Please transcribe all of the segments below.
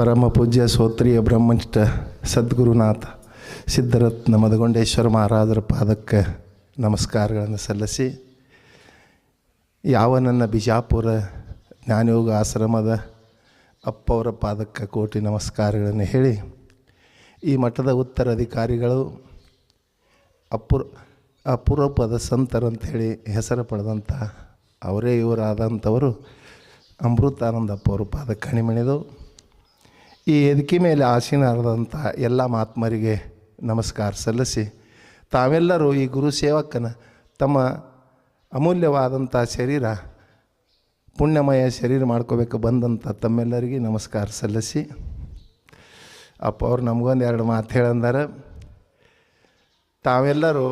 ಪರಮ ಪೂಜ್ಯ ಸೋತ್ರಿಯ ಬ್ರಹ್ಮನಿಷ್ಠ ಸದ್ಗುರುನಾಥ ಸಿದ್ಧರತ್ನ ಮದಗೊಂಡೇಶ್ವರ ಮಹಾರಾಜರ ಪಾದಕ್ಕೆ ನಮಸ್ಕಾರಗಳನ್ನು ಸಲ್ಲಿಸಿ, ಯಾವ ನನ್ನ ಬಿಜಾಪುರ ಜ್ಞಾನಯೋಗ ಆಶ್ರಮದ ಅಪ್ಪವರ ಪಾದಕ್ಕೆ ಕೋಟಿ ನಮಸ್ಕಾರಗಳನ್ನು ಹೇಳಿ, ಈ ಮಠದ ಉತ್ತರಾಧಿಕಾರಿಗಳು ಅಪುರ ಅಪೂರ್ವಪದ ಸಂತರಂಥೇಳಿ ಹೆಸರು ಪಡೆದಂಥ ಅವರೇ ಇವರಾದಂಥವರು ಅಮೃತಾನಂದಪ್ಪ ಅವರು ಪಾದಕ್ಕೆ ಕಣಿಮೆಣೆದು ಈ ಎದಕಿ ಮೇಲೆ ಆಸೀನರಾದಂಥ ಎಲ್ಲ ಮಹಾತ್ಮರಿಗೆ ನಮಸ್ಕಾರ ಸಲ್ಲಿಸಿ. ತಾವೆಲ್ಲರೂ ಈ ಗುರು ಸೇವಕನ ತಮ್ಮ ಅಮೂಲ್ಯವಾದಂಥ ಶರೀರ, ಪುಣ್ಯಮಯ ಶರೀರ ಮಾಡ್ಕೋಬೇಕು ಬಂದಂಥ ತಮ್ಮೆಲ್ಲರಿಗೆ ನಮಸ್ಕಾರ ಸಲ್ಲಿಸಿ. ಅಪ್ಪ ಅವ್ರು ನಮಗೊಂದು ಎರಡು ಮಾತು ಹೇಳಂದಾರ. ತಾವೆಲ್ಲರೂ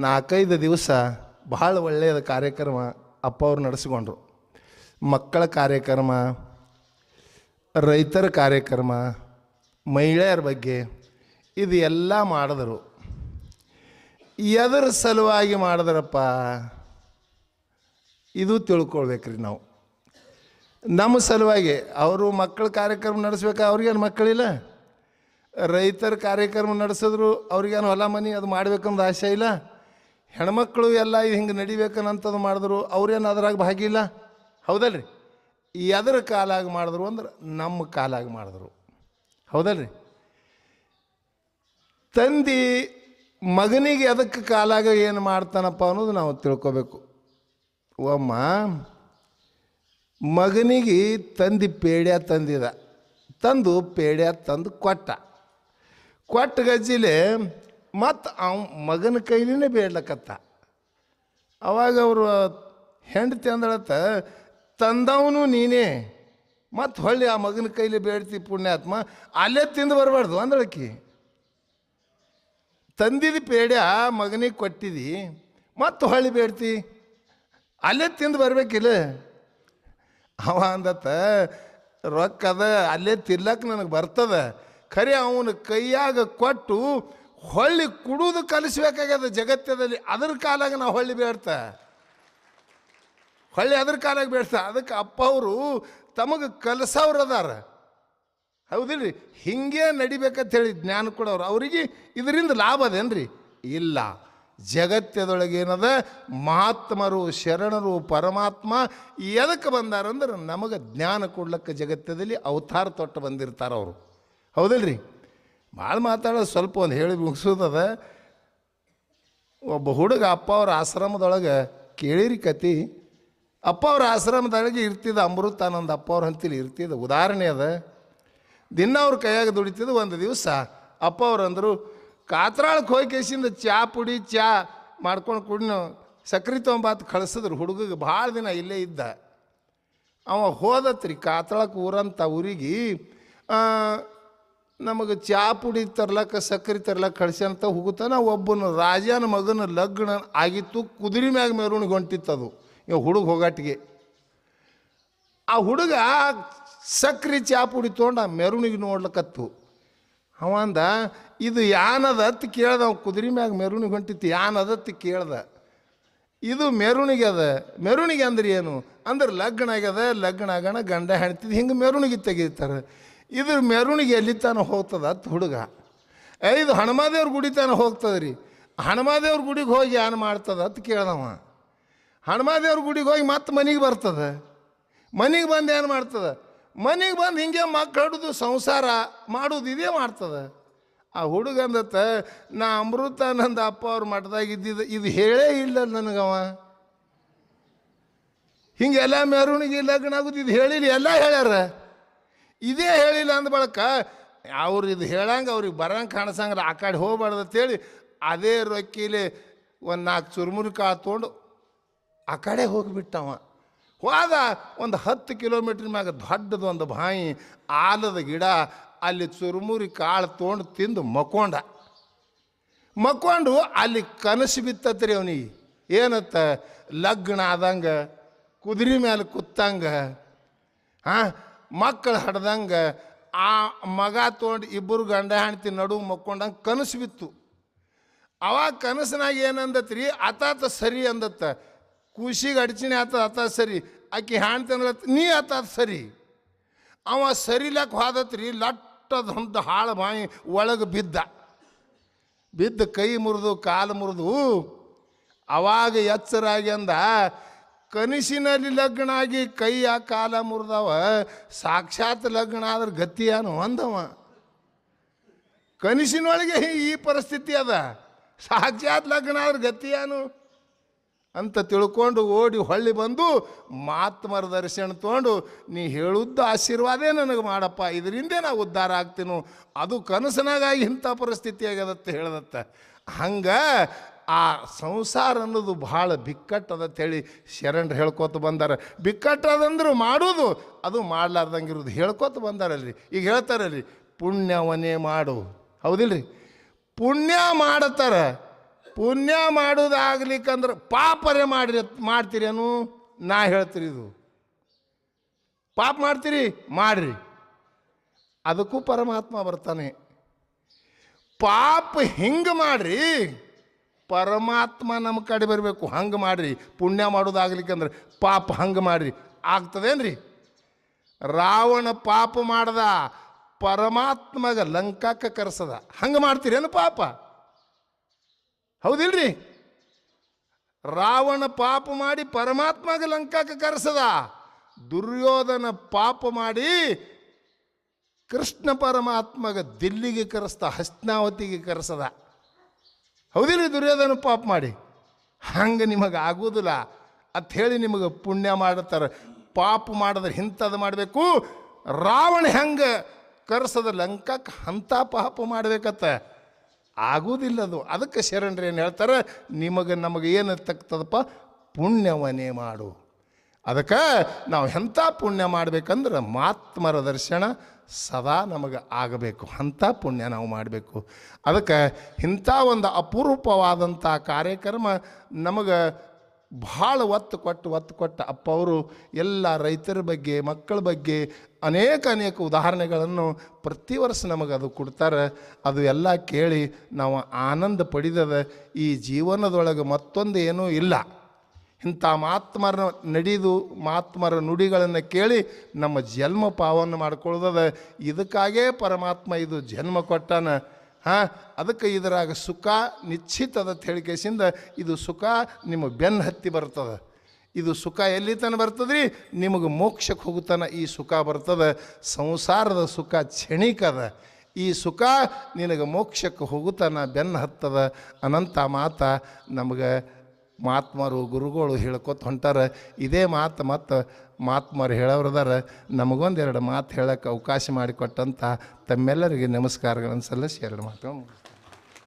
ನಾಲ್ಕೈದು ದಿವಸ ಭಾಳ ಒಳ್ಳೆಯದ ಕಾರ್ಯಕ್ರಮ ಅಪ್ಪ ಅವ್ರು ನಡೆಸ್ಕೊಂಡ್ರು. ಮಕ್ಕಳ ಕಾರ್ಯಕ್ರಮ ರೈತರ ಕಾರ್ಯಕ್ರಮ, ಮಹಿಳೆಯರ ಬಗ್ಗೆ ಇದು ಎಲ್ಲ ಮಾಡಿದ್ರು. ಎದರ ಸಲುವಾಗಿ ಮಾಡಿದ್ರಪ್ಪ, ಇದು ತಿಳ್ಕೊಳ್ಬೇಕ್ರಿ ನಾವು. ನಮ್ಮ ಸಲುವಾಗಿ ಅವರು ಮಕ್ಕಳ ಕಾರ್ಯಕ್ರಮ ನಡೆಸ್ಬೇಕು? ಅವ್ರಿಗೇನು ಮಕ್ಕಳಿಲ್ಲ? ರೈತರ ಕಾರ್ಯಕ್ರಮ ನಡೆಸಿದ್ರು, ಅವ್ರಿಗೇನು ಹೊಲ ಮನೆ ಅದು ಮಾಡ್ಬೇಕನ್ನೋದು ಆಸೆ ಇಲ್ಲ? ಹೆಣ್ಮಕ್ಳು ಎಲ್ಲ ಹಿಂಗೆ ನಡಿಬೇಕನ್ನಂಥದ್ದು ಮಾಡಿದ್ರು, ಅವ್ರೇನು ಅದ್ರಾಗ ಭಾಗಿಲ್ಲ? ಹೌದಲ್ರಿ? ಎದರ ಕಾಲಾಗ ಮಾಡಿದ್ರು ಅಂದ್ರೆ ನಮ್ಮ ಕಾಲಾಗ ಮಾಡಿದ್ರು. ಹೌದಲ್ರಿ? ತಂದಿ ಮಗನಿಗೆ ಅದಕ್ಕೆ ಕಾಲಾಗ ಏನು ಮಾಡ್ತಾನಪ್ಪ ಅನ್ನೋದು ನಾವು ತಿಳ್ಕೊಬೇಕು. ಒಮ್ಮ, ಮಗನಿಗೆ ತಂದಿ ಪೇಡ್ಯ ತಂದಿದ. ತಂದು ಪೇಡ್ಯ ತಂದು ಕೊಟ್ಟ. ಕೊಟ್ಟ ಗಜ್ಜಿಲೆ ಮತ್ತು ಅವ ಮಗನ ಕೈಲಿನೇ ಬೇಡ್ಲಕತ್ತ. ಅವಾಗ ಅವರು ಹೆಂಡತಿ ಅಂದಳತ್ತ ತಂದವನು ನೀನೇ. ಮತ್ತು ಹೊಳ್ಳಿ ಆ ಮಗನ ಕೈಲಿ ಬೇಡ್ತಿ ಪುಣ್ಯಾತ್ಮ, ಅಲ್ಲೇ ತಿಂದು ಬರಬಾರ್ದು ಅಂದ್ರಕ್ಕಿ ತಂದಿದ ಪೇಡ್ಯ ಮಗನಿಗೆ ಕೊಟ್ಟಿದಿ ಮತ್ತು ಹೊಳ್ಳಿ ಬೇಡ್ತಿ. ಅಲ್ಲೇ ತಿಂದು ಬರ್ಬೇಕಿಲ್ಲ. ಅವ ಅಂದತ್ತ, ರೊಕ್ಕದ ಅಲ್ಲೇ ತಿರ್ಲಕ್ಕೆ ನನಗೆ ಬರ್ತದ. ಖರೆ ಅವನ ಕೈಯಾಗ ಕೊಟ್ಟು ಹೊಳ್ಳಿ ಕುಡುದು ಕಲಿಸ್ಬೇಕಾಗ್ಯದ ಜಗತ್ತದಲ್ಲಿ, ಅದ್ರ ಕಾಲಾಗ ನಾವು ಹೊಳ್ಳಿ ಬೇಡ್ತ. ಹೊಳ್ಳಿ ಅದ್ರ ಕಾಲಾಗ ಬೇಡ್ತ ಅದಕ್ಕೆ ಅಪ್ಪ ಅವರು ತಮಗೆ ಕಲಸವ್ರು ಅದಾರ. ಹೌದಿಲ್ರಿ? ಹಿಂಗೆ ನಡಿಬೇಕಂತ ಹೇಳಿ ಜ್ಞಾನ ಕೊಡೋರು. ಅವರಿಗೆ ಇದರಿಂದ ಲಾಭ ಅದೇನ್ರಿ? ಇಲ್ಲ. ಜಗತ್ತದೊಳಗೆ ಏನದ? ಮಹಾತ್ಮರು, ಶರಣರು, ಪರಮಾತ್ಮ ಎದಕ್ಕೆ ಬಂದಾರಂದ್ರೆ ನಮಗೆ ಜ್ಞಾನ ಕೊಡ್ಲಿಕ್ಕೆ ಜಗತ್ತದಲ್ಲಿ ಅವತಾರ ತೊಟ್ಟು ಬಂದಿರ್ತಾರೆ ಅವರು. ಹೌದಿಲ್ರಿ? ಭಾಳ ಮಾತಾಡೋದು ಸ್ವಲ್ಪ ಒಂದು ಹೇಳಿ ಮುಗಿಸೋದದ. ಒಬ್ಬ ಹುಡುಗ ಅಪ್ಪ ಅವ್ರ ಆಶ್ರಮದೊಳಗೆ ಕೇಳಿರಿ ಕತಿ. ಅಪ್ಪ ಅವ್ರ ಆಶ್ರಮದೊಳಗೆ ಇರ್ತಿದ್ದ ಅಮೃತಾನಂದ ಅಪ್ಪ ಅವ್ರ ಹಂತಿಲಿ ಇರ್ತಿದ್ದ. ಉದಾಹರಣೆ ಅದ, ದಿನ ಅವ್ರ ಕೈಯಾಗ ದುಡಿತಿದ್ದು ಒಂದು ದಿವಸ, ಅಪ್ಪ ಅವ್ರು ಅಂದರು ಕಾತ್ರಾಳಕ್ಕೆ ಹೋಗಿ ಕೇಸಿಂದ ಚಾ ಪುಡಿ, ಚಾ ಮಾಡ್ಕೊಂಡು ಕುಡಿನ, ಸಕ್ರೆ ತೊಂಬಾತ್ ಕಳಿಸಿದ್ರು ಹುಡುಗಗೆ ಭಾಳ ದಿನ ಇಲ್ಲೇ ಇದ್ದ. ಅವ ಹೋದತ್ರಿ ಕಾತ್ರಾಳಕ್ಕೆ ಊರಂತ ಊರಿಗೆ ನಮಗೆ ಚಾ ಪುಡಿ ತರ್ಲಕ್ಕ ಸಕ್ರೆ ತರ್ಲಕ್ಕ ಕಳ್ಸ್ಯಂತ ಹೋಗುತ್ತಾನ ಒಬ್ಬನ ರಾಜನ ಮಗನ ಲಗ್ನ ಆಗಿತ್ತು, ಕುದುರೆ ಮ್ಯಾಗ ಮೆರವಣಿಗೆ ಅದು ಇವ ಹುಡುಗ ಹೋಗಾಟಿಗೆ. ಆ ಹುಡುಗ ಸಕ್ರೆ ಚಾಪುಡಿ ತೊಗೊಂಡು ಆ ಮೆರವಣಿಗೆ ನೋಡ್ಲಕತ್ತು. ಅವಂದ, ಇದು ಯಾನದ ಅತ್ತ ಕೇಳ್ದ, ಅವ ಕುದುರೆ ಮ್ಯಾಗ ಮೆರವಣಿಗೆ ಹೊಂಟಿತ್ತು ಯಾನದ ಅತ್ ಕೇಳ್ದ. ಇದು ಮೆರವಣಿಗೆ ಅದ. ಮೆರವಣಿಗೆ ಅಂದ್ರೆ ಏನು? ಅಂದ್ರೆ ಲಗ್ನ ಆಗ್ಯದ, ಲಗ್ನ ಆಗೋಣ, ಗಂಡ ಹೆಣ್ತಿದ್ದು ಹಿಂಗೆ ಮೆರವಣಿಗೆ ತೆಗಿತಾರೆ. ಇದ್ರ ಮೆರವಣಿಗೆ ಎಲ್ಲಿ ತಾನು ಹೋಗ್ತದ ಅತ್ ಹುಡುಗ? ಐದು ಇದು ಹನುಮಾದೇವ್ರ ಗುಡಿ ತಾನ ಹೋಗ್ತದ ರೀ ಹನುಮಾದೇವ್ರ ಗುಡಿಗೆ ಹೋಗಿ ಏನು ಮಾಡ್ತದ ಅಂತ ಕೇಳ್ದವ. ಹನುಮಾದೇವ್ರ ಗುಡಿಗೆ ಹೋಗಿ ಮತ್ತೆ ಮನೆಗೆ ಬರ್ತದೆ? ಮನೆಗೆ ಬಂದು ಏನು ಮಾಡ್ತದೆ? ಮನೆಗೆ ಬಂದು ಹಿಂಗೆ ಮಕ್ಕಳು ಸಂಸಾರ ಮಾಡೋದು ಇದೇ ಮಾಡ್ತದೆ. ಆ ಹುಡುಗ ಅಂದತ್ತ, ನಾ ಅಮೃತಾನಂದ ಅಪ್ಪ ಅವ್ರ ಮಠದಾಗ ಇದ್ದಿದ್ದು ಇದು ಹೇಳೇ ಇಲ್ಲ ನನಗವ ಹಿಂಗೆಲ್ಲ ಮೆರವಣಿಗೆ ಲಗ್ನ ಆಗೋದು ಇದು ಹೇಳಿಲ್ಲ, ಎಲ್ಲ ಹೇಳ್ಯಾರ. ಇದೇ ಹೇಳಿಲ್ಲ ಅಂದ ಬಳಕ ಅವ್ರು ಇದು ಹೇಳಂಗೆ ಅವ್ರಿಗೆ ಬರಂಗೆ ಕಾಣಿಸಂಗಿಲ್ಲ, ಆ ಕಡೆ ಹೋಗ್ಬಾರ್ದು ಅಂತೇಳಿ ಅದೇ ರೊಕ್ಕಿಲಿ ಒಂದು ನಾಲ್ಕು ಚುರುಮುರಿ ಕಾಳು ತೊಗೊಂಡು ಆ ಕಡೆ ಹೋಗಿಬಿಟ್ಟವ. ಹೋದ ಒಂದು ಹತ್ತು ಕಿಲೋಮೀಟ್ರ್ ಮ್ಯಾಗ ದೊಡ್ಡದು ಒಂದು ಬಾಯಿ, ಆಲದ ಗಿಡ, ಅಲ್ಲಿ ಚುರುಮುರಿ ಕಾಳು ತೊಗೊಂಡು ತಿಂದು ಮಕ್ಕೊಂಡ. ಮಕ್ಕೊಂಡು ಅಲ್ಲಿ ಕನಸು ಬಿತ್ತತ್ರಿ ಅವನಿಗೆ. ಏನತ್ತ? ಲಗ್ನ ಆದಂಗೆ, ಕುದುರೆ ಮೇಲೆ ಕುತ್ತಂಗೆ ಹಾಂ ಮಕ್ಕಳು ಹಡ್ದಂಗೆ, ಆ ಮಗ ತೊಗೊಂಡು ಇಬ್ಬರು ಗಂಡ ಹೆಣ್ತಿ ನಡುವು ಮಕ್ಕೊಂಡಂಗೆ ಕನಸು ಬಿತ್ತು. ಅವಾಗ ಕನಸಿನಾಗ ಏನಂದತ್ರಿ? ಆತಾತ ಸರಿ ಅಂದತ್ತ. ಕೂಸಿಗೆ ಅಡಚಣೆ ಆತ ಆತ ಸರಿ. ಆಕೆ ಹ್ಯಾಂಡ್ತಿ ತಂದ್ರೆ ನೀ ಆತ ಸರಿ. ಅವ ಸರಿಲಕ್ಕೆ ಹೋದತ್ರಿ ಲಟ್ಟದಂತ ಹಾಳು ಬಾಯಿ ಒಳಗೆ ಬಿದ್ದ. ಬಿದ್ದ ಕೈ ಮುರಿದು, ಕಾಲು ಮುರಿದು, ಅವಾಗ ಎಚ್ಚರಾಗಿ ಅಂದ, ಕನಸಿನಲ್ಲಿ ಲಗ್ನ ಆಗಿ ಕೈಯ ಕಾಲ ಮುರಿದವ, ಸಾಕ್ಷಾತ್ ಲಗ್ನ ಆದ್ರೆ ಗತಿಯಾನು ಅಂದವ. ಕನಸಿನೊಳಗೆ ಈ ಪರಿಸ್ಥಿತಿ ಅದ. ಸಾಕ್ಷಾತ್ ಲಗ್ನ ಆದ್ರೆ ಗತಿಯಾನು ಅಂತ ತಿಳ್ಕೊಂಡು ಓಡಿ ಹೊಳ್ಳಿ ಬಂದು ಮಾತ್ಮರ ದರ್ಶನ ತೊಗೊಂಡು, ನೀ ಹೇಳುದ್ದ ಆಶೀರ್ವಾದೇ ನನಗೆ ಮಾಡಪ್ಪ, ಇದರಿಂದ ನಾ ಉದ್ಧಾರ ಆಗ್ತೀನೋ. ಅದು ಕನಸಿನಾಗಾಗಿ ಇಂಥ ಪರಿಸ್ಥಿತಿ ಆಗ್ಯದತ್ತ, ಹೇಳ್ದತ್ತ. ಹಂಗೆ ಆ ಸಂಸಾರ ಅನ್ನೋದು ಭಾಳ ಹೇಳಿ ಶರಣರು ಹೇಳ್ಕೊತ ಬಂದಾರ. ಬಿಕ್ಕಟ್ಟದಂದ್ರೆ ಮಾಡೋದು, ಅದು ಮಾಡಲಾರ್ದಂಗಿರೋದು. ಹೇಳ್ಕೊತ ಬಂದಾರಲ್ರಿ. ಈಗ ಹೇಳ್ತಾರಲ್ರಿ ಪುಣ್ಯವನೇ ಮಾಡು. ಹೌದಿಲ್ರಿ? ಪುಣ್ಯ ಮಾಡತ್ತಾರ ಪುಣ್ಯ ಮಾಡೋದಾಗ್ಲಿಕ್ಕಂದ್ರೆ ಪಾಪರೇ ಮಾಡಿ ಮಾಡ್ತೀರೇನು ನಾ ಹೇಳ್ತೀರಿ ಇದು. ಪಾಪ ಮಾಡ್ತೀರಿ, ಮಾಡ್ರಿ. ಅದಕ್ಕೂ ಪರಮಾತ್ಮ ಬರ್ತಾನೆ. ಪಾಪ ಹಿಂಗೆ ಮಾಡ್ರಿ, ಪರಮಾತ್ಮ ನಮ್ಮ ಕಡೆ ಬರಬೇಕು, ಹಂಗೆ ಮಾಡ್ರಿ. ಪುಣ್ಯ ಮಾಡೋದಾಗ್ಲಿಕ್ಕಂದ್ರೆ ಪಾಪ ಹಂಗೆ ಮಾಡ್ರಿ. ಆಗ್ತದೇನ್ರಿ ರಾವಣ ಪಾಪ ಮಾಡ್ದ, ಪರಮಾತ್ಮಗ ಲಂಕಾಕ ಕರೆಸದ. ಹಂಗೆ ಮಾಡ್ತೀರೇನು ಪಾಪ? ಹೌದಿಲ್ರಿ? ರಾವಣ ಪಾಪ ಮಾಡಿ ಪರಮಾತ್ಮಗೆ ಲಂಕಾಕ ಕರೆಸದ. ದುರ್ಯೋಧನ ಪಾಪ ಮಾಡಿ ಕೃಷ್ಣ ಪರಮಾತ್ಮಗ ದಿಲ್ಲಿಗೆ ಕರೆಸ್ದ, ಹಸ್ನಾವತಿಗೆ ಕರೆಸದ. ಹೌದಿಲ್ರಿ ದುರ್ಯೋಧನ ಪಾಪ ಮಾಡಿ? ಹಂಗೆ ನಿಮಗೆ ಆಗೋದಿಲ್ಲ. ಅಂತ ಹೇಳಿ ನಿಮಗೆ ಪುಣ್ಯ ಮಾಡುತ್ತಾರೆ ಪಾಪ ಮಾಡಿದ್ರೆ ಇಂಥದ್ದು ಮಾಡಬೇಕು. ರಾವಣ ಹೆಂಗೆ ಕರೆಸದ ಲಂಕಕ್ಕೆ ಅಂಥ ಪಾಪ ಮಾಡ್ಬೇಕತ್ತ. ಆಗೋದಿಲ್ಲ ಅದು ಅದಕ್ಕೆ ಶರಣರು ಏನು ಹೇಳ್ತಾರೆ, ನಿಮಗೆ, ನಮಗೆ ಏನು ತಕ್ಕದಪ್ಪ ಪುಣ್ಯವನೇ ಮಾಡು. ಅದಕ್ಕೆ ನಾವು ಎಂಥ ಪುಣ್ಯ ಮಾಡಬೇಕಂದ್ರೆ ಮಾತ್ಮರ ದರ್ಶನ ಸದಾ ನಮಗೆ ಆಗಬೇಕು. ಅಂಥ ಪುಣ್ಯ ನಾವು ಮಾಡಬೇಕು. ಅದಕ್ಕೆ ಇಂಥ ಒಂದು ಅಪರೂಪವಾದಂಥ ಕಾರ್ಯಕ್ರಮ ನಮಗೆ ಭಾಳ ಒತ್ತು ಕೊಟ್ಟು, ಒತ್ತು ಕೊಟ್ಟ ಅಪ್ಪ ಅವರು ಎಲ್ಲ ರೈತರ ಬಗ್ಗೆ, ಮಕ್ಕಳ ಬಗ್ಗೆ ಅನೇಕ ಅನೇಕ ಉದಾಹರಣೆಗಳನ್ನು ಪ್ರತಿ ವರ್ಷ ನಮಗೆ ಅದು ಕೊಡ್ತಾರೆ. ಅದು ಎಲ್ಲ ಕೇಳಿ ನಾವು ಆನಂದ ಪಡಿದದ. ಈ ಜೀವನದೊಳಗೆ ಮತ್ತೊಂದು ಏನೂ ಇಲ್ಲ. ಇಂಥ ಮಾತ್ಮರ ನಡೆದು, ಮಾತ್ಮರ ನುಡಿಗಳನ್ನು ಕೇಳಿ ನಮ್ಮ ಜನ್ಮ ಪಾವನ ಮಾಡ್ಕೊಳ್ಳೋದದ ಇದಕ್ಕಾಗೇ ಪರಮಾತ್ಮ ಇದು ಜನ್ಮ ಕೊಟ್ಟಾನ. ಹಾಂ? ಅದಕ್ಕೆ ಇದರಾಗ ಸುಖ ನಿಶ್ಚಿತದ ಹೇಳಿಕೆಸಿಂದ ಇದು ಸುಖ ನಿಮ್ಮ ಬೆನ್ನು ಹತ್ತಿ ಬರ್ತದೆ. ಇದು ಸುಖ ಎಲ್ಲಿ ತನ ಬರ್ತದ್ರಿ? ನಿಮಗೆ ಮೋಕ್ಷಕ್ಕೆ ಹೋಗುತ್ತಾನ ಈ ಸುಖ ಬರ್ತದೆ. ಸಂಸಾರದ ಸುಖ ಕ್ಷಣಿಕದ ಈ ಸುಖ ನಿನಗೆ ಮೋಕ್ಷಕ್ಕೆ ಹೋಗುತ್ತಾನ ಬೆನ್ನು ಹತ್ತದ. ಅನಂತ ಮಾತ ನಮಗೆ ಮಾತ್ಮರು ಗುರುಗಳು ಹೇಳ್ಕೊತ ಹೊಂಟಾರ, ಇದೇ ಮಾತು ಮತ್ತು ಮಾತ್ಮರು ಹೇಳೋರದಾರ ನಮಗೊಂದೆರಡು ಮಾತು ಹೇಳೋಕ್ಕೆ ಅವಕಾಶ ಮಾಡಿಕೊಟ್ಟಂಥ ತಮ್ಮೆಲ್ಲರಿಗೆ ನಮಸ್ಕಾರಗಳನ್ನು ಸಲ್ಲಿಸಿ ಎರಡು ಮಾತು